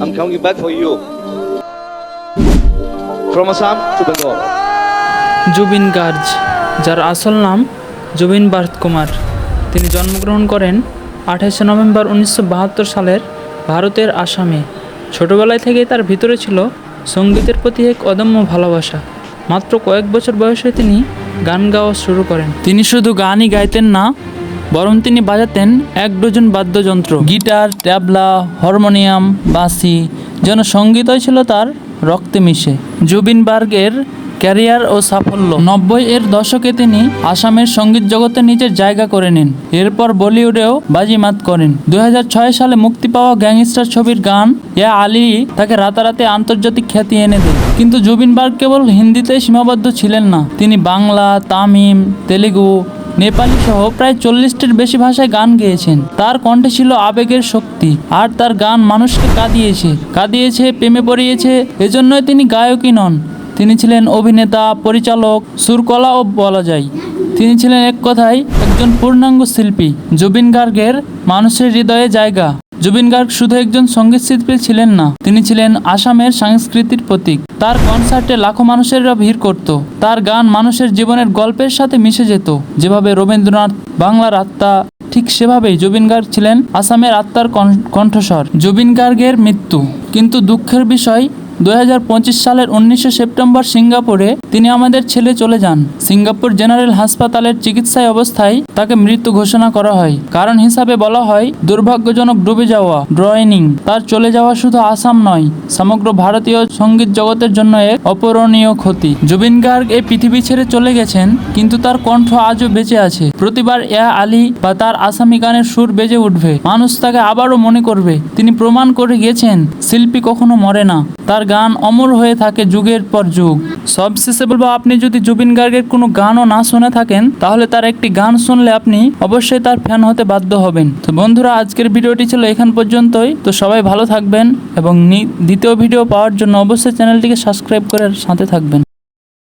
I'm coming back for you. From Assam to Bengal. Zubeen গার্জ, যার আসল নাম জুবিন ভারত কুমার তিনি জন্মগ্রহণ করেন আঠাশে নভেম্বর উনিশশো বাহাত্তর সালের ভারতের আসামে ছোটবেলায় থেকেই তার ভিতরে ছিল সঙ্গীতের প্রতি এক অদম্য ভালোবাসা মাত্র কয়েক বছর বয়সে তিনি গান গাওয়া শুরু করেন তিনি শুধু গানই গাইতেন না বরং তিনি বাজাতেন এক ডজন বাদ্যযন্ত্র। গিটার, ট্যাবলা, হারমোনিয়াম, বাঁশি, যেন সঙ্গীতই ছিল তার রক্তে মিশে। জুবিন বার্গের ক্যারিয়ার ও সাফল্য। নব্বই এর দশকে তিনি আসামের সংগীত জগতে নিজের জায়গা করে নেন। এরপর বলিউডেও বাজিমাত করেন। দু হাজার ছয় সালে মুক্তি পাওয়া গ্যাংস্টার ছবির গান ইয়া আলী তাকে রাতারাতি আন্তর্জাতিক খ্যাতি এনে দেয়। কিন্তু জুবিন বার্গ কেবল হিন্দিতে সীমাবদ্ধ ছিলেন না। তিনি বাংলা তামিম তেলেগু নেপালি সহ প্রায় চল্লিশটির বেশি ভাষায় গান গেয়েছেন। তার কণ্ঠে ছিল আবেগের শক্তি, আর তার গান মানুষকে কাঁদিয়েছে। কাঁদিয়েছে, প্রেমে পড়িয়েছে, এজন্যই তিনি গায়কই নন। তিনি ছিলেন অভিনেতা, পরিচালক, সুরকলা ও বলা যায়। তিনি ছিলেন এক কথায় একজন পূর্ণাঙ্গ শিল্পী, জুবিন গার্গের মানুষের হৃদয়ে জায়গা। জুবিন গার্গ শুধু একজন সংগীত শিল্পী ছিলেন না, তিনি ছিলেন আসামের সাংস্কৃতিক প্রতীক। তার কনসার্টে লাখো মানুষেরা ভিড় করত। তার গান মানুষের জীবনের গল্পের সাথে মিশে যেত। যেভাবে রবীন্দ্রনাথ, বাংলার আত্মা, ঠিক সেভাবেই জুবিন গার্গ ছিলেন আসামের আত্মার কণ্ঠস্বর। জুবিন গার্গের মৃত্যু। কিন্তু দুঃখের বিষয় দু হাজার পঁচিশ সালের উনিশে সেপ্টেম্বর সিঙ্গাপুরে তিনি আমাদের ছেলে চলে যান। সিঙ্গাপুর জেনারেল হাসপাতালের চিকিৎসায় অবস্থায় তাকে মৃত্যু ঘোষণা করা হয়। কারণ হিসাবে বলা হয়, দুর্ভাগ্যজনক ডুবে যাওয়া ড্রয়নিং তার চলে যাওয়া শুধু আসাম নয়, সমগ্র ভারতীয় সংগীত জগতের জন্য এক অপূরণীয় ক্ষতি। জুবিন গার্গ এই পৃথিবী ছেড়ে চলে গেছেন, কিন্তু তার কণ্ঠ আজও বেঁচে আছে। প্রতিবার এয়া আলী বা তার আসামি গানের সুর বেজে উঠবে। মানুষ তাকে আবারও মনে করবে, তিনি প্রমাণ করে গেছেন, শিল্পী কখনো মরে না। তার গান অমর হয়ে থাকে যুগের পর যুগ। সবশেষে বলব, আপনি যদি জুবিন গার্গের কোনো গানও না শুনে থাকেন, তাহলে তার একটি গান শুনলে আপনি অবশ্যই তার ফ্যান হতে বাধ্য হবেন। তো বন্ধুরা, আজকের ভিডিওটি ছিল এখান পর্যন্তই। তো সবাই ভালো থাকবেন এবং দ্বিতীয় ভিডিও পাওয়ার জন্য অবশ্যই চ্যানেলটিকে সাবস্ক্রাইব করে সাথে থাকবেন।